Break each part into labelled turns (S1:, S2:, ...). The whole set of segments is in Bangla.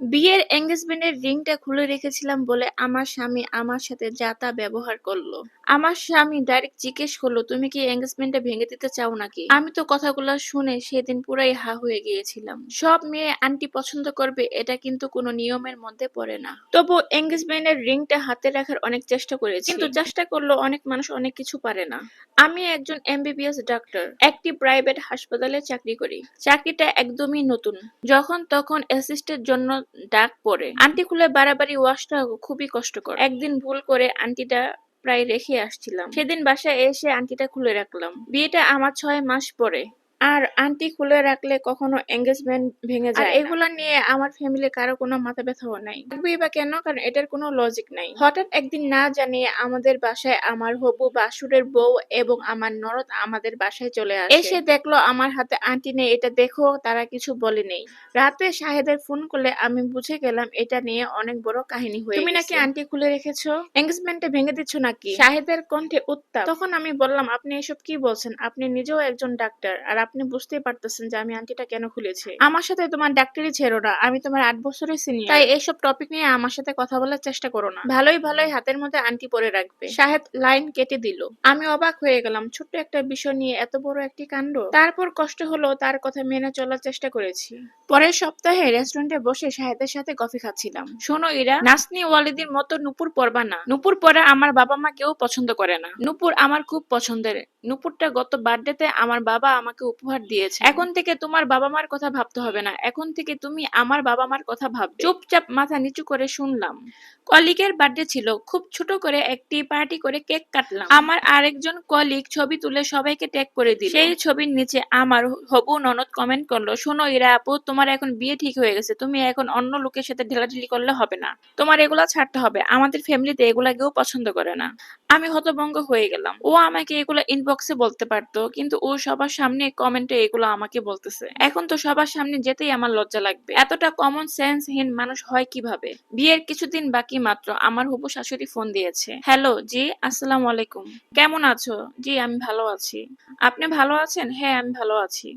S1: বিয়ের এঙ্গেজমেন্টের রিংটা খুলে রেখেছিলাম বলে আমার স্বামী আমার সাথে যা তা ব্যবহার করল। আমার স্বামী ডাইরেক্ট জিজ্ঞেস করল তুমি কি এঙ্গেজমেন্টটা ভেঙে দিতে চাও নাকি? আমি তো কথাগুলো শুনে সেদিন পুরাই হা হয়ে গিয়েছিলাম। সব মেয়ে আন্টি পছন্দ করবে এটা কিন্তু কোনো নিয়মের মধ্যে পড়ে না। তবু এঙ্গেজমেন্টের রিংটা হাতে রাখার অনেক চেষ্টা করেছি। কিন্তু চেষ্টা করলেও অনেক মানুষ অনেক কিছু পারে না। আমি একজন এমবিবিএস ডাক্তার একটি প্রাইভেট হাসপাতালে চাকরি করি। চাকরিটা একদমই নতুন। যখন তখন অ্যাসিস্টের জন্য ডাক পড়ে। আন্টি খুলে বাড়াবাড়ি ওয়াশটা খুবই কষ্টকর। একদিন ভুল করে আন্টিটা প্রায় রেখে আসছিলাম। সেদিন বাসায় এসে আংটিটা খুলে রাখলাম। বিয়েটা আমার ছয় মাস পরে। আর আন্টি খুলে রাখলে কখনো এঙ্গেজমেন্ট ভেঙে যায় এগুলা নিয়ে আমার ফ্যামিলি কারও কোনো মাথা ব্যথাও নাই। থাকবেই বা কেন? কারণ এটার কোনো লজিক নাই। হঠাৎ একদিন না জানিয়ে আমাদের বাসায় আমার হবু বাসুরের বউ এবং আমার নরদ আমাদের বাসায় চলে আসে। এসে দেখল আমার হাতে আন্টি নেই এটা দেখো তারা কিছু বলে নেই। রাতে শাহেদের ফোন করলে আমি বুঝে গেলাম এটা নিয়ে অনেক বড় কাহিনী হয়ে তুমি নাকি আন্টি খুলে রেখেছো? এঙ্গেজমেন্টে ভেঙে দিচ্ছ নাকি? শাহেদের কণ্ঠে উত্তাপ। তখন আমি বললাম আপনি এসব কি বলছেন? আপনি নিজেও একজন ডাক্তার আর আপনি বুঝতেই পারতেছেন যে আমি আন্টিটা কেন খুলেছি। আমার সাথে তোমার ডাক্তারি ছেড়ো না, আমি তোমার আট বছরের সিনিয়র তাই এইসব টপিক নিয়ে আমার সাথে কথা বলার চেষ্টা করো না। ভালোই ভালোই হাতের মধ্যে আন্টি পরে রাখবে। সাহেব লাইন কেটে দিল। আমি অবাক হয়ে গেলাম, ছোট্ট একটা বিষয় নিয়ে এত বড় একটি কাণ্ড। তারপর কষ্ট হলো, তার কথা মেনে চলার চেষ্টা করেছি। পরের সপ্তাহে রেস্টুরেন্টে বসে শাহেদের সাথে কফি খাচ্ছিলাম। শোনো, ইরা, নাসনি ওয়ালিদির মতো নুপুর পরবা না। নুপুর পরে আমার বাবা মা কেউ পছন্দ করে না। নুপুর আমার খুব পছন্দের। নুপুরটা গত বার্থডেতে আমার বাবা আমাকে উপহার দিয়েছে। এখন থেকে তোমার বাবা মার কথা ভাবতে হবে না। এখন থেকে তুমি আমার বাবা মার কথা ভাববে। চুপচাপ মাথা নিচু করে শুনলাম। কলিগের বার্থডে ছিল। খুব ছোট করে একটি পার্টি করে কেক কাটলাম। আমার আরেকজন কলিগ ছবি তুলে সবাইকে ট্যাগ করে দিল। সেই ছবির নিচে আমার হবু ননদ কমেন্ট করল, শোনো, ইরা আপু, তোমার এখন বিয়ে ঠিক হয়ে গেছে, তুমি এখন অন্য লোকের সাথে ঢেলাঢেলি করলে হবে না। তোমার এগুলা ছাড়তে হবে, আমাদের ফ্যামিলিতে এগুলা কেউ পছন্দ করে না। আমি হতভঙ্গ হয়ে গেলাম। ও আমাকে এগুলো ইনবক্সে বলতে পারতো, কিন্তু ও সবার সামনে কমেন্টে এগুলো আমাকে বলতেছে। এখন তো সবার সামনে যেতেই আমার লজ্জা লাগবে। এতটা কমন সেন্সহীন মানুষ হয় কীভাবে? বিয়ের কিছুদিন বাকি মাত্র, আমার হবু শাশুড়ি ফোন দিয়েছে। হ্যালো, জি, আসসালামু আলাইকুম। কেমন আছো? জি, আমি ভালো আছি। আপনি ভালো আছেন? হ্যাঁ আমি ভালো আছি।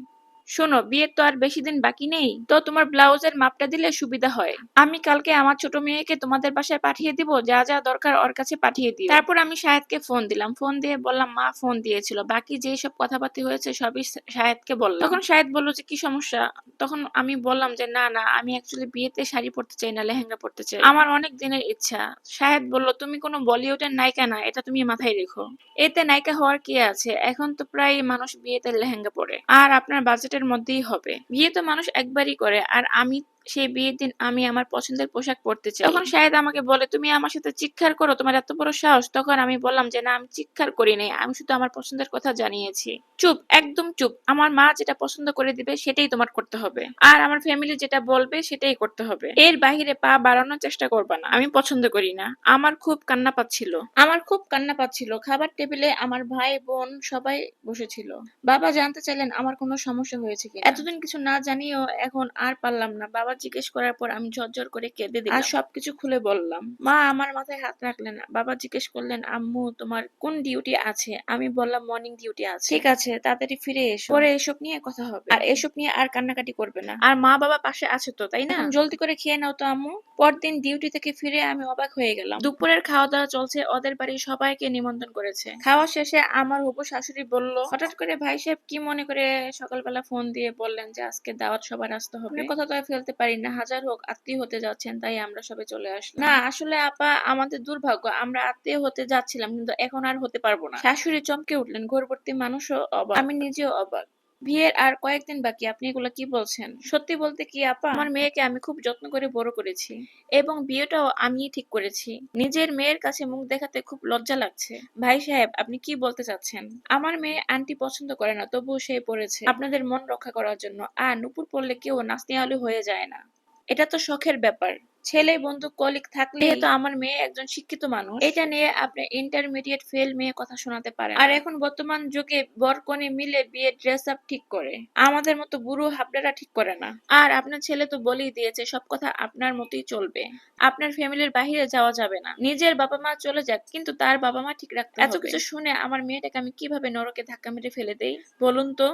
S1: শোনো, বিয়ের তো আর বেশি দিন বাকি নেই, তো তোমার ব্লাউজের মাপটা দিলে সুবিধা হয়। আমি কালকে আমার ছোট মেয়েকে তোমাদের বাসায় পাঠিয়ে দিব, যা যা দরকার ওর কাছে পাঠিয়ে দিও। তারপর আমি শাহেদকে ফোন দিলাম ফোন দিয়ে বললাম, মা ফোন দিয়েছিল, বাকি যে সব কথাবার্তা হয়েছে সবই শাহেদকে বললাম। তখন শাহেদ বলল যে, কি সমস্যা? তখন আমি বললাম যে, না না, আমি অ্যাকচুয়ালি বিয়েতে শাড়ি পরতে চাই না, লেহেঙ্গা পরতে চাই। আমার অনেক দিনের ইচ্ছা। শাহেদ বলল, তুমি কোনো বলিউডের নায়িকা না, এটা তুমি মাথায় রেখো। এতে নায়িকা হওয়ার কি আছে? এখন তো প্রায় মানুষ বিয়েতে লেহেঙ্গা পরে। আর আপনার বাজেটের মধ্যেই হবে। বিয়ে তো মানুষ একবারই করে আর আমি সেই বিয়ের দিন আমি আমার পছন্দের পোশাক পরতে চাই। তখন শাহেদ আমাকে বলে তুমি আমার সাথে চিৎকার করো তোমার এত বড় সাহস। তখন আমি বললাম যে না আমি চিৎকার করি নাই আমি শুধু আমার পছন্দের কথা জানিয়েছি। চুপ একদম চুপ। আমার মা যেটা পছন্দ করে দিবে সেটাই তোমার করতে হবে। আর আমার ফ্যামিলি যেটা বলবে সেটাই করতে হবে। এর বাহিরে পা বাড়ানোর চেষ্টা করবা না। আমি পছন্দ করি না। আমার খুব কান্না পাচ্ছিল। আমার খুব কান্না পাচ্ছিল। খাবার টেবিলে আমার ভাই বোন সবাই বসেছিল। বাবা জানতে চাইলেন আমার কোনো সমস্যা হয়েছে কিনা। এতদিন কিছু না জানিয়েও এখন আর পারলাম না। বাবা জিজ্ঞেস করার পর আমি ঝরঝর করে কেঁদে দিলাম। আর সবকিছু খুলে বললাম মা আমার মাথায় হাত রাখলেন বাবা জিজ্ঞেস করলেন আম্মু তোমার কোন ডিউটি আছে? আমি বললাম মর্নিং ডিউটি আছে। ঠিক আছে তাড়াতাড়ি ফিরে এসো। পরে এসব নিয়ে কথা হবে। আর এসব নিয়ে আর কান্নাকাটি করবে না। আর মা বাবা পাশে আছে তো তাই না? জলদি করে খেয়ে নাও তো আম্মু। পরদিন ডিউটি থেকে ফিরে আমি অবাক হয়ে গেলাম। দুপুরের খাওয়া দাওয়া চলছে ওদের বাড়ির সবাইকে নিমন্ত্রণ করেছে। খাওয়া শেষে আমার হবু শাশুড়ি বলল হঠাৎ করে ভাই সাহেব কি মনে করে সকালবেলা ফোন দিয়ে বললেন যে আজকে দাওয়াত সবার আসতে হবে? কথা তো ফেলতে পারি না। হাজার হোক আত্মীয় হতে যাচ্ছেন তাই আমরা সবে চলে আসলাম। না আসলে আপা আমাদের দুর্ভাগ্য আমরা আত্মীয় হতে যাচ্ছিলাম কিন্তু এখন আর হতে পারব না। শাশুড়ি চমকে উঠলেন ঘরবর্তী মানুষও অবাক। আমি নিজেও অবাক। বিয়ের আর কয়েকদিন বাকি, আপনি এগুলো কি বলছেন? সত্যি বলতে কি আপা, আমার মেয়েকে আমি খুব যত্ন করে বড় করেছি এবং বিয়েটাও আমিই ঠিক করেছি। নিজের মেয়ের কাছে মুখ দেখাতে খুব লজ্জা লাগছে। ভাই সাহেব, আপনি কি বলতে চাচ্ছেন? আমার মেয়ে আন্টি পছন্দ করে না, তবুও সে পড়েছে। আপনাদের মন রক্ষা করার জন্য, আর নুপুর পড়লে কেউ আলু হয়ে যায় না। এটা তো শখের ব্যাপার। ছেলে বন্ধু কলিগ থাকলে তো আমার মেয়ে একজন শিক্ষিত মানুষ। এটা নিয়ে আপনি ইন্টারমিডিয়েট ফেল মেয়ে কথা শোনাতে পারেন। আর এখন বর্তমান যুগে বরকনে মিলে বিয়ে ড্রেস আপ ঠিক করে। আমাদের মতো বুড়ো হাবড়ারা ঠিক করে না। আর আপনার ছেলে তো বলেই দিয়েছে সব কথা আপনার মতোই চলবে। আপনার ফ্যামিলির বাহিরে যাওয়া যাবে না। নিজের বাবা মা চলে যাক কিন্তু তার বাবা মা ঠিক রাখতে এত কিছু শুনে আমার মেয়েটাকে আমি কীভাবে নরকে ধাক্কা মেরে ফেলে দেই? বলুন তো।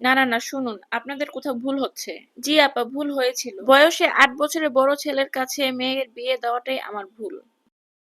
S1: না না না, শুনুন, আপনাদের কোথাও ভুল হচ্ছে। জি, আপা, ভুল হয়েছিল। বয়সে আট বছরের বড় ছেলের কাছে মেয়ের বিয়ে দেওয়াটাই আমার ভুল।